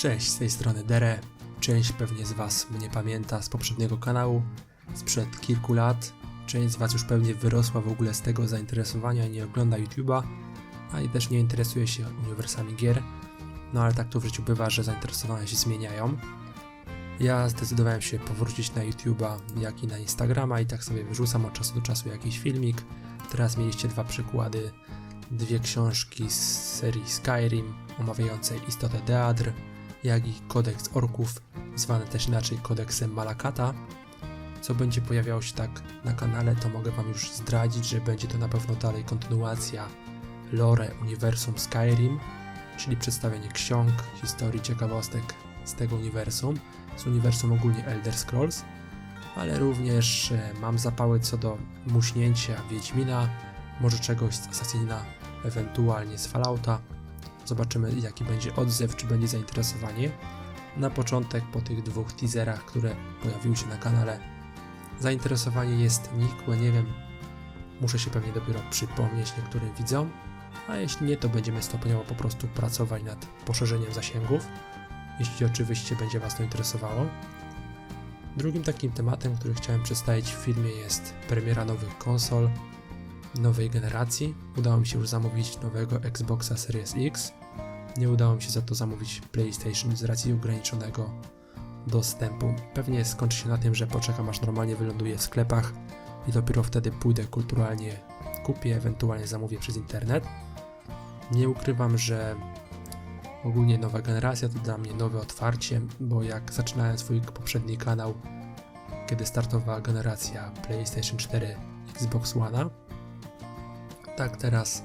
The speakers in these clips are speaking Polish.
Cześć, z tej strony Dere. Część pewnie z Was mnie pamięta z poprzedniego kanału, sprzed kilku lat. Część z Was już pewnie wyrosła w ogóle z tego zainteresowania i nie ogląda YouTube'a, a i też nie interesuje się uniwersami gier. No ale tak to w życiu bywa, że zainteresowania się zmieniają. Ja zdecydowałem się powrócić na YouTube'a, jak i na Instagrama i tak sobie wyrzucam od czasu do czasu jakiś filmik. Teraz mieliście dwa przykłady, dwie książki z serii Skyrim omawiającej istotę Deadr, jak i kodeks orków, zwany też inaczej kodeksem Malakata. Co będzie pojawiało się tak na kanale, to mogę Wam już zdradzić, że będzie to na pewno dalej kontynuacja lore uniwersum Skyrim, czyli przedstawienie ksiąg, historii, ciekawostek z tego uniwersum, z uniwersum ogólnie Elder Scrolls, ale również e, mam zapały co do muśnięcia Wiedźmina, może czegoś z Assassina, ewentualnie z Fallouta. Zobaczymy jaki będzie odzew, czy będzie zainteresowanie. Na początek po tych dwóch teaserach, które pojawiły się na kanale, zainteresowanie jest nikłe, nie wiem, muszę się pewnie dopiero przypomnieć niektórym widzom, a jeśli nie, to będziemy stopniowo po prostu pracować nad poszerzeniem zasięgów, jeśli oczywiście będzie Was to interesowało. Drugim takim tematem, który chciałem przedstawić w filmie jest premiera nowych konsol nowej generacji. Udało mi się już zamówić nowego Xboxa Series X. Nie udało mi się za to zamówić PlayStation z racji ograniczonego dostępu. Pewnie skończy się na tym, że poczekam aż normalnie wyląduje w sklepach i dopiero wtedy pójdę kulturalnie kupię, ewentualnie zamówię przez internet. Nie ukrywam, że ogólnie nowa generacja to dla mnie nowe otwarcie, bo jak zaczynałem swój poprzedni kanał, kiedy startowała generacja PlayStation 4 Xbox One, tak teraz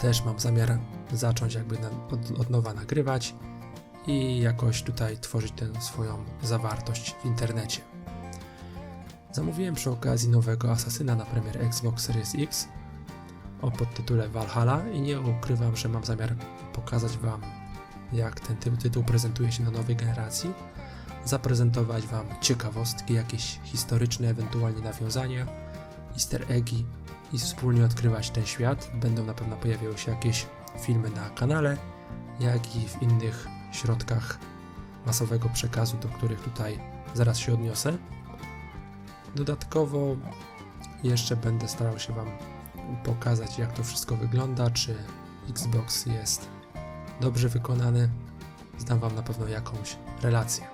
też mam zamiar zacząć jakby na, od, od nowa nagrywać i jakoś tutaj tworzyć tę swoją zawartość w internecie. Zamówiłem przy okazji nowego Asasyna na premier Xbox Series X o podtytule Valhalla i nie ukrywam, że mam zamiar pokazać Wam jak ten ty tytuł prezentuje się na nowej generacji, zaprezentować Wam ciekawostki, jakieś historyczne ewentualnie nawiązania, easter eggi i wspólnie odkrywać ten świat. Będą na pewno pojawiały się jakieś filmy na kanale, jak i w innych środkach masowego przekazu, do których tutaj zaraz się odniosę. Dodatkowo jeszcze będę starał się Wam pokazać, jak to wszystko wygląda, czy Xbox jest dobrze wykonany. Zdam Wam na pewno jakąś relację.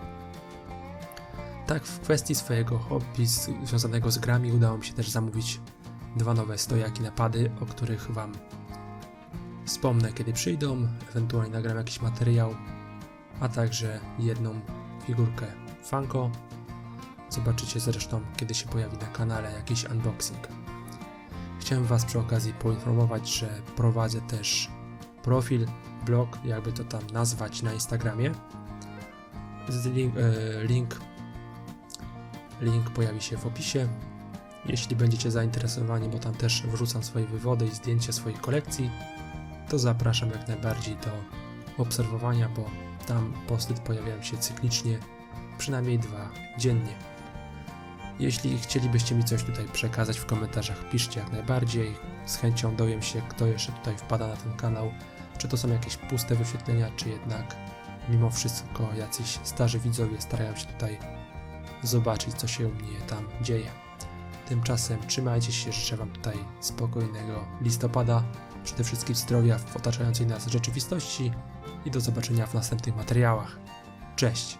Tak, w kwestii swojego hobby związanego z grami udało mi się też zamówić dwa nowe stojaki napady, o których Wam wspomnę kiedy przyjdą, ewentualnie nagram jakiś materiał, a także jedną figurkę Funko. Zobaczycie zresztą, kiedy się pojawi na kanale jakiś unboxing. Chciałem Was przy okazji poinformować, że prowadzę też profil, blog, jakby to tam nazwać na Instagramie. Link, e, link, link pojawi się w opisie. Jeśli będziecie zainteresowani, bo tam też wrzucam swoje wywody i zdjęcia swoich kolekcji, to zapraszam jak najbardziej do obserwowania, bo tam posty pojawiają się cyklicznie, przynajmniej dwa dziennie. Jeśli chcielibyście mi coś tutaj przekazać w komentarzach, piszcie jak najbardziej. Z chęcią dowiem się, kto jeszcze tutaj wpada na ten kanał. Czy to są jakieś puste wyświetlenia, czy jednak mimo wszystko jacyś starzy widzowie starają się tutaj zobaczyć, co się u mnie tam dzieje. Tymczasem trzymajcie się, życzę Wam tutaj spokojnego listopada, przede wszystkim zdrowia w otaczającej nas rzeczywistości i do zobaczenia w następnych materiałach. Cześć!